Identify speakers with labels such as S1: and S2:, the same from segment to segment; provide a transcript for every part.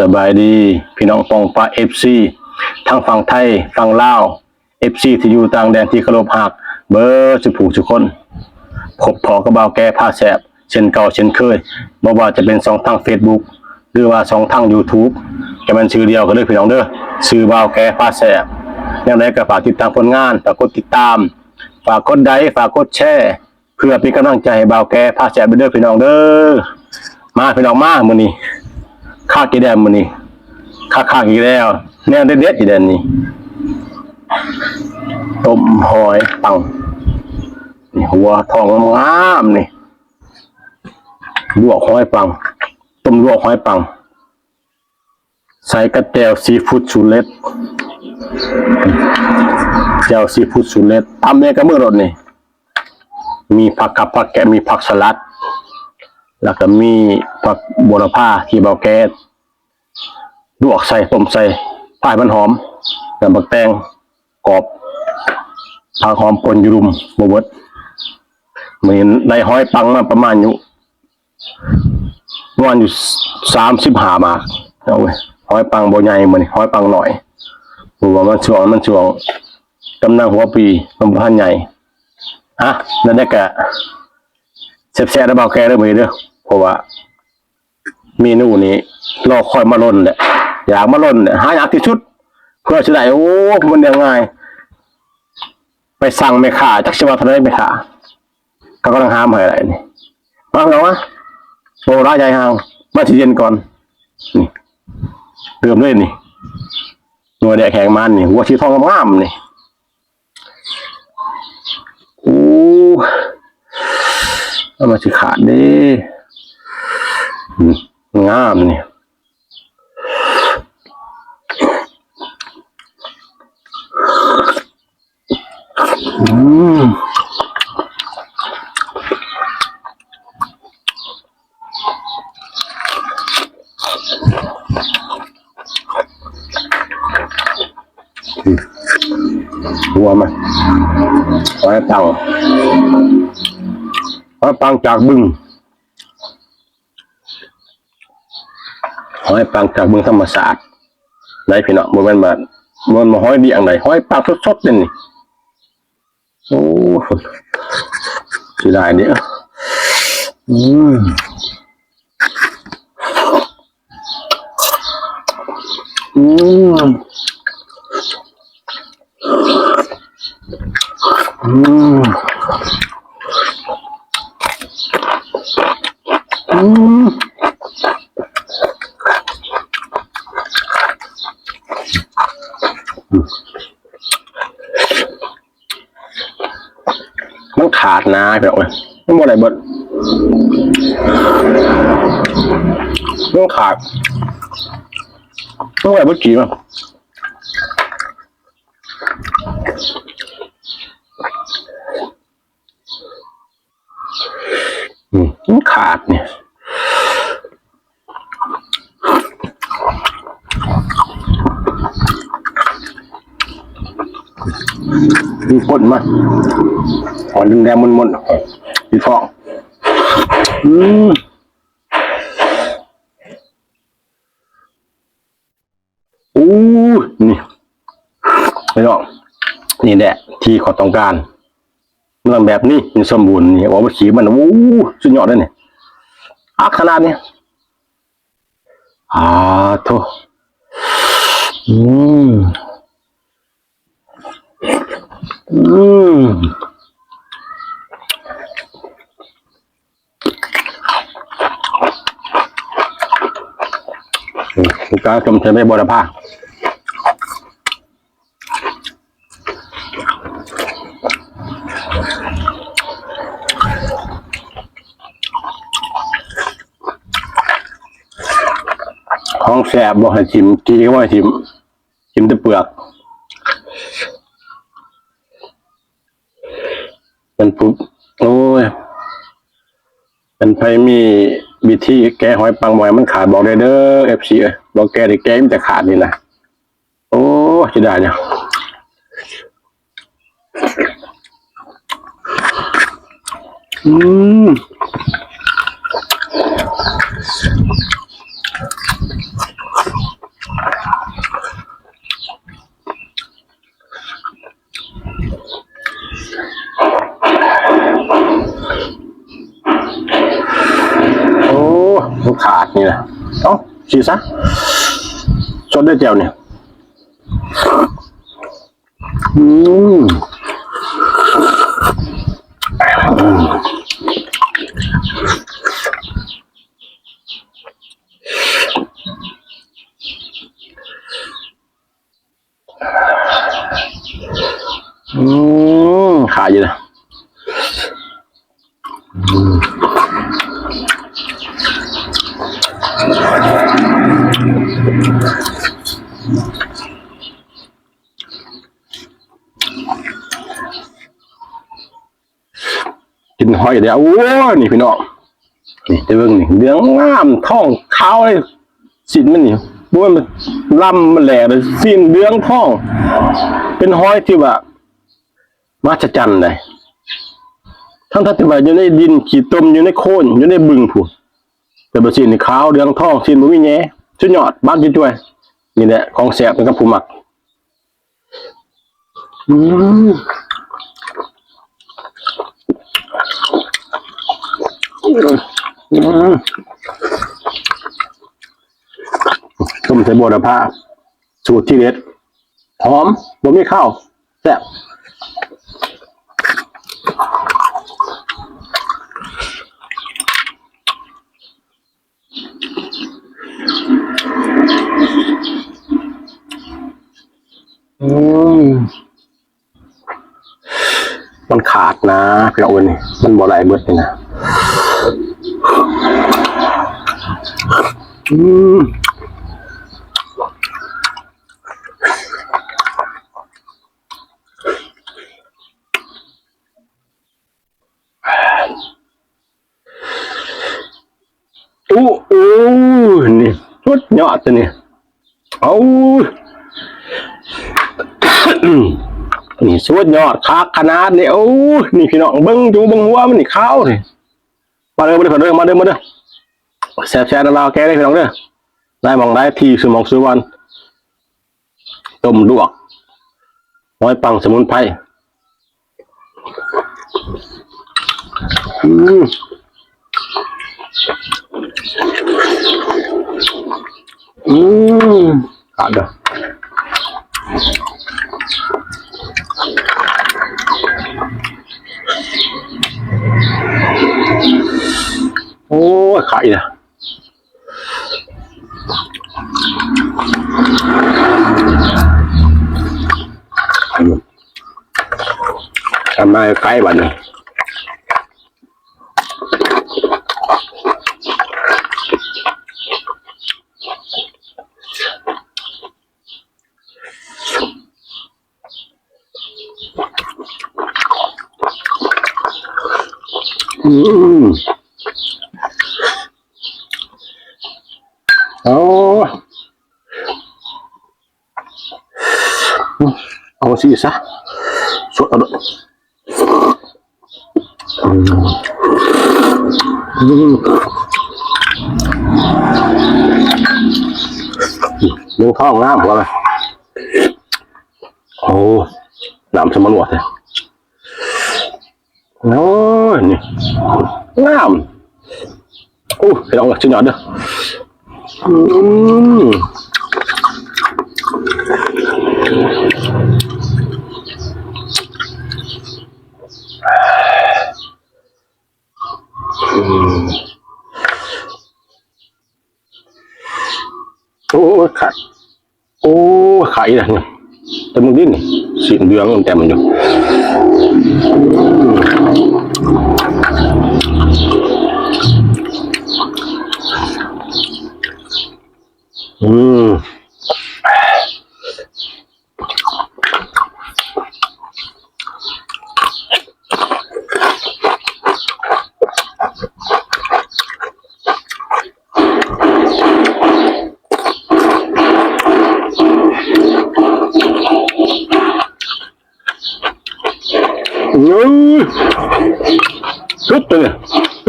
S1: สบายดีพี่น้องปองปลาเอฟซีทั้งฝั่งไทยฝั่งลาวเอฟซีที่อยู่ต่างแดนที่เคารพหัก เบอร์สุผูกทุกคนพบพอกระเบาแก้ผ้าแสบ เช่นเก่าเช่นเคยบ่ว่าจะเป็นสองทาง Facebook หรือว่าสองทาง YouTube จะเป็นชื่อเดียวกันเลยพี่น้องเด้อชื่อเบาแก้ผ้าแสบอย่างไรก็ฝากติดตามผลงานฝากกดติดตาม ฝากกดไลค์ฝากกดแชร์เพื่อเป็นกำลังใจให้เบาแก้ผ้าแสบไปเด้อพี่น้องเด้อมาพี่น้องมามื้อนี้ ข้ากี่แดมมันนี่ข้าข้าอีกแล้วแนวเด็ดๆอีแดนนี่ต้มหอยปังนี่หัวทองงามนี่ลวกหอยปัง ต้มลวกหอยปัง ใส่กระเตียวซีฟู้ดสูตรเล็ดเจียวซีฟู้ดสูตรเล็ดทำเองก็มือรถนี่ มีผักกับผักแกะมีผักสลัด แล้วก็มี ผักบัวลผ้าที่เบาแก๊สลวกใส่ต้มใส่ผ้ามันหอมแล้วบักแตงกรอบผักหอมปนยูรุมบวดเหมือนได้ห้อยปังมาประมาณอยู่ประมาณอยู่สามสิบหาบาเอาเว้ยห้อยปังโบใหญ่เหมือนห้อยปังหน่อยหัวมันช่วงมันช่วงกำลังหัวปีมันพันใหญ่อะนั่นได้แกะแซ่บๆแล้วเบาแกเด้อมือเด้อเพราะว่า เมนูนี้รอคอยมาล่นแหละอยากมาล่นเนี่ยหาอยากที่ชุด เพื่อจะได้โอ้ มันยังไง ไปสั่งไม่ขาจักชวาทะเลไม่ขาเขากำลังหามอะไรนี่มาเอาวะโอ้ร้ายใจห่างมาทีเย็นก่อนนี่เริ่มเลยนี่หนัวแดกแข็งมันนี่หัวชีทองงามนี่โอ้เอามาสิขาดเดิ งามเนี่ยอืมหัวมันไว้ตังไว้ปังจากบึง ห้อยปังจากเมืองธรรมศาสตร์ไหนพี่น้องบ่แม่นมาบ่แม่นมาห้อยดีอังใดห้อยปังสดๆนี่นี่โอ้สิได้เนี่ยอืมอืมอืมอืม ขาดนะพี่น้องเอ้ยมันบ่ได้เบิดมันขาดมันบ่ได้เบิดกี่มั้งอืมมันขาดเนี่ย มีก้นมาหอนดึงแดงมันมันๆมีฟองอืมอู้นี่ไม่ต้องนี่แหละ ที่เขอต้องการเมื่อแบบนี้มันสมบูรณ์นี่ว่ามันขีมันอู้สุดยอดเลยเนี่ยอักขนาดเนี้ยอ่าโถอืม อืมลูกค้าชมเชยไม่บรภาห้องแสบบอกให้ชิมกีก็ว่าให้ชิมชิมแต่เปลือก มันปุ๊บโอ้ยเป็นไพมีวิธีแก้หอยปังบอยมันขาดบอกเลยเด้อเอฟซีบอกแกได้แก้มันแต่ขาดนี่นะโอ้จะได้เนี่ยอืม ขาดนี่นะเอ้าชีซะสดด้วยแจ่วเนี่ยอืมอืมขายอยู่นะ กินหอยเดี๋ยวโอ้นี่พี่น้องนี่จะเบิ่งนี่เรื่องงามท้องเขาเลยสินมันนี่บ้วนมันลำมันแหล่เลยสินเรื่องท้อง เป็นหอยที่ว่ามาจจันเลยทั้งที่ว่าอยู่ในดิน ขีดต้มอยู่ในโคนอยู่ในบึงผู แต่บสินขาวเรืองทองสินบ่มีแหน่ชุดยอดบ้านจุ้ยนี่แหละของแสบมันกับผู้มักอืมอืมต้มใส่บัวดาผ้าสูตรที่เด็ดหอมบ่มีข้าวแซ่บ อืมมันขาดนะพี่น้องเอ้ยนี่มันบ่ไหลเบิดเลยนะอืมอู้อู้นี่สุดยอดตัวนี่เอา นี่สุดยอดคักขนาดนี่โอ้นี่พี่น้องเบิ้งอยู่เบิ้งหัวมันนี่ขาวนี่มาเด้อมาเด้อมาเด้อมาเด้อมาเด้อแซ่บแซ่บน้ำลาวแกได้พี่น้องเด้อได้มองได้ทีสมองสุวรรณต้มลวกน้อยปังสมุนไพรอืมอืมขาดเด้อ อ้ยขาดอีกนะทำไมไกลบัดนี้อืมโเอาสิซะสดเอาด้วยอืมอืมเรื่องท้องงามกว่าไหมโอ้น้ำสมันหวดเลยโอ้ยนี่งามโอ้ไปลองชิ้นหยอดเด้ออืม โอ้ขาดโอ้ขาย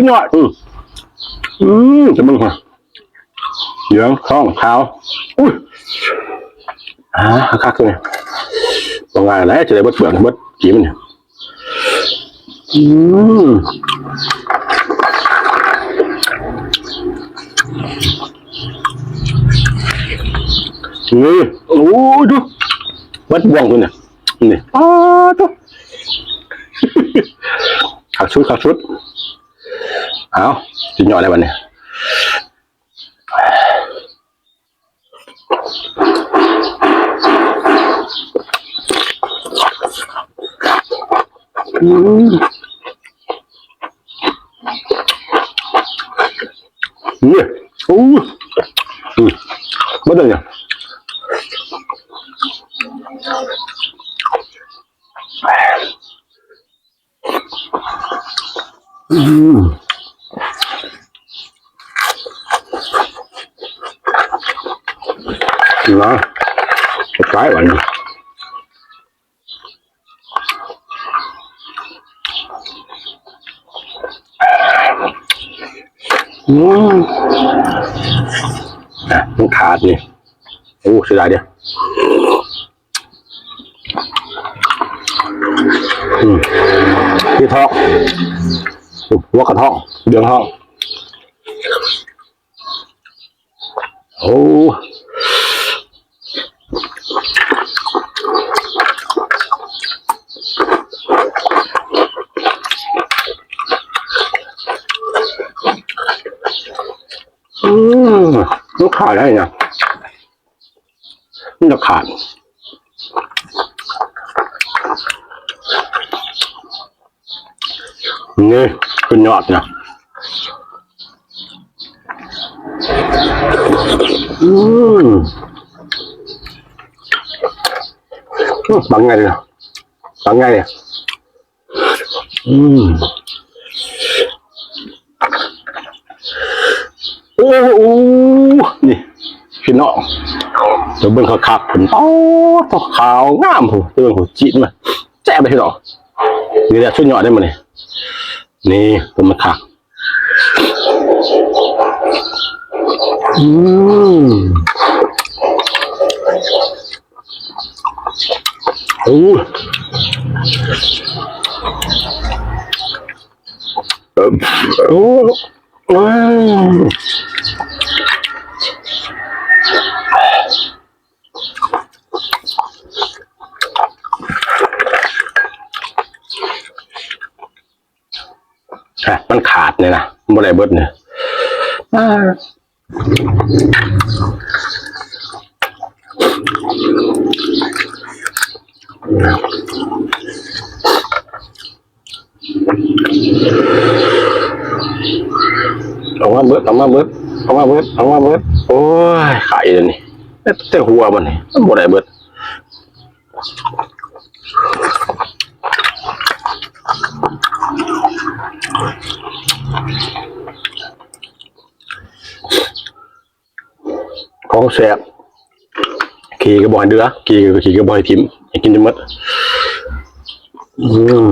S1: สุดยอดอืมอืมจะมึงมาเหลืองท้องขาวอุ้ยอ่าคักเลยบางงานแล้วจะได้เบิดเบื่อเบิดกี่มันเนี่ยอืมนี่โอ้ยดูวัดบ่วงตัวเนี่ยนี่อ้าดูขักชุดขักชุด เอาจินยอดอะไรวันนี้อืมนี่โอ้ยอืมไม่ได้เนี่ย อืม นะสุดท้ายวันนี้อืมมันขาดนี่โอ้เสียดายเดียวที่ท้องหัวกระท้องเดืองท้องโอ้ มันขาดได้ไงมันจะขาดนี่เป็นยอดนะอืมบางไงเลยบางไงเลยอืมโอ้โห พี่น้องเดี๋ยวเบิ่งเขาขับผมโอ้ตขาวงามผมเบิ่งผมจีนมาแจ๊บไปพี่น้องนี่แหละช่วยหยอดได้มาเนี่ยนี่ตัวมันขักอืมโอ้เอิ่มโอ้ อะมันขาดเนี่ยนะมันบ่ได้เบิดเนี่ยอ่าเอามาเบิดเอามาเบิดเอามาเบิดเอามาเบิดโอ้ยขายเลยนี่แต่แต่หัวมันนี่มันบ่ได้เบิด ของแสบขี่กระบอกเดือขี่ขี่กระบอกทิมกินจนหมดอืม